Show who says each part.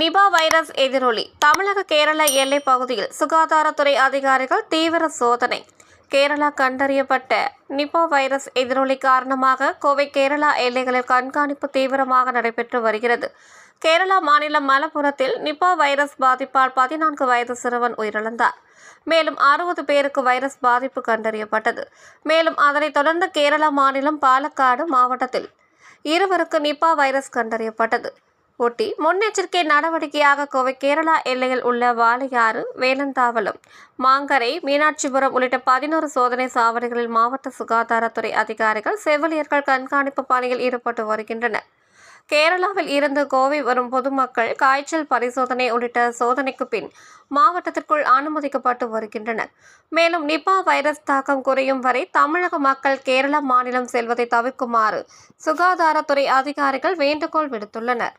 Speaker 1: Nipah virus எதிரொலி. தமிழக கேரள எல்லைப் பகுதியில் சுகாதாரத்துறை அதிகாரிகள் தீவிர சோதனை. கேரளா கண்டறியப்பட்ட நிபா வைரஸ் எதிரொலி காரணமாக கோவை கேரளா எல்லைகளில் கண்காணிப்பு தீவிரமாக நடைபெற்று வருகிறது. கேரளா மாநிலம் மலப்புரத்தில் நிபா வைரஸ் பாதிப்பால் பதினான்கு வயது சிறுவன் உயிரிழந்தார். மேலும் அறுபது பேருக்கு வைரஸ் பாதிப்பு கண்டறியப்பட்டது. மேலும் அதனைத் தொடர்ந்து கேரளா மாநிலம் பாலக்காடு மாவட்டத்தில் இருவருக்கு நிபா வைரஸ் கண்டறியப்பட்டது. ஒட்டி முன்னெச்சரிக்கை நடவடிக்கையாக கோவை கேரளா எல்லையில் உள்ள வாளையாறு வேலந்தாவலம் மாங்கரை மீனாட்சிபுரம் உள்ளிட்ட பதினோரு சோதனை சாவடிகளில் மாவட்ட சுகாதாரத்துறை அதிகாரிகள் செவிலியர்கள் கண்காணிப்பு பணியில் ஈடுபட்டு வருகின்றனர். கேரளாவில் இருந்து கோவை வரும் பொதுமக்கள் காய்ச்சல் பரிசோதனை உள்ளிட்ட சோதனைக்கு பின் மாவட்டத்திற்குள் அனுமதிக்கப்பட்டு வருகின்றனர். மேலும் நிபா வைரஸ் தாக்கம் குறையும் வரை தமிழக மக்கள் கேரள மாநிலம் செல்வதை தவிர்க்குமாறு சுகாதாரத்துறை அதிகாரிகள் வேண்டுகோள் விடுத்துள்ளனர்.